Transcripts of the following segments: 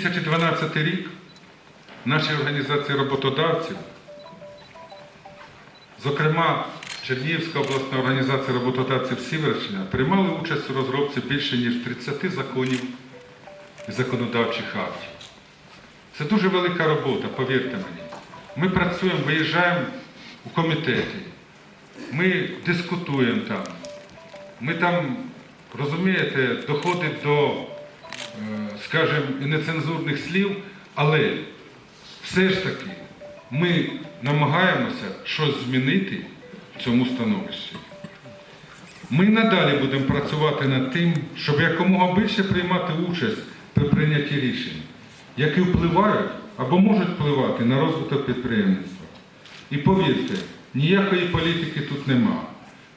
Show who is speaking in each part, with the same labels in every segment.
Speaker 1: 2012 рік наші організації роботодавців, зокрема Чернігівська обласна організація роботодавців Сіверщина, приймали участь у розробці більше ніж 30 законів і законодавчих актів. Це дуже велика робота, повірте мені. Ми працюємо, виїжджаємо у комітеті, ми дискутуємо там. Ми там, розумієте, доходить до, скажімо, і нецензурних слів, але все ж таки ми намагаємося щось змінити в цьому становищі. Ми надалі будемо працювати над тим, щоб якомога більше приймати участь при прийнятті рішень, які впливають або можуть впливати на розвиток підприємництва. І повірте, ніякої політики тут нема.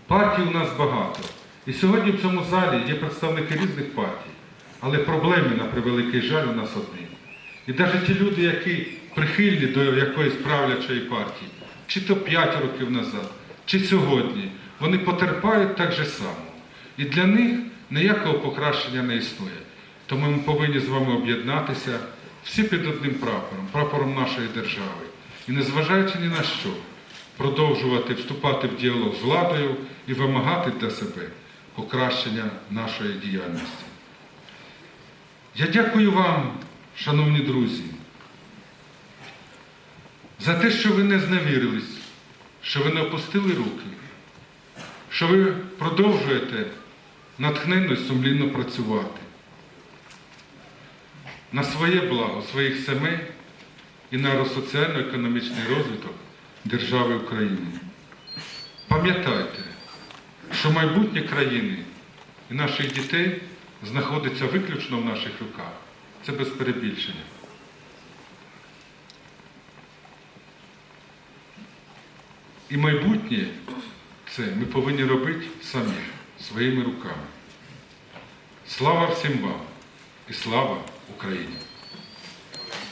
Speaker 1: Партій у нас багато. І сьогодні в цьому залі є представники різних партій, але проблеми, на превеликий жаль, у нас одні. І навіть ті люди, які прихильні до якоїсь правлячої партії, чи то 5 років назад, чи сьогодні, вони потерпають так же само. І для них ніякого покращення не існує. Тому ми повинні з вами об'єднатися всі під одним прапором, прапором нашої держави. І незважаючи ні на що, продовжувати вступати в діалог з владою і вимагати для себе покращення нашої діяльності. Я дякую вам, шановні друзі, за те, що ви не зневірились, що ви не опустили руки, що ви продовжуєте натхненно і сумлінно працювати на своє благо своїх сімей і на соціально-економічний розвиток держави України. Пам'ятайте, що майбутнє країни і наших дітей знаходиться виключно в наших руках. Це без перебільшення. І майбутнє це ми повинні робити самі, своїми руками. Слава всім вам і слава Україні!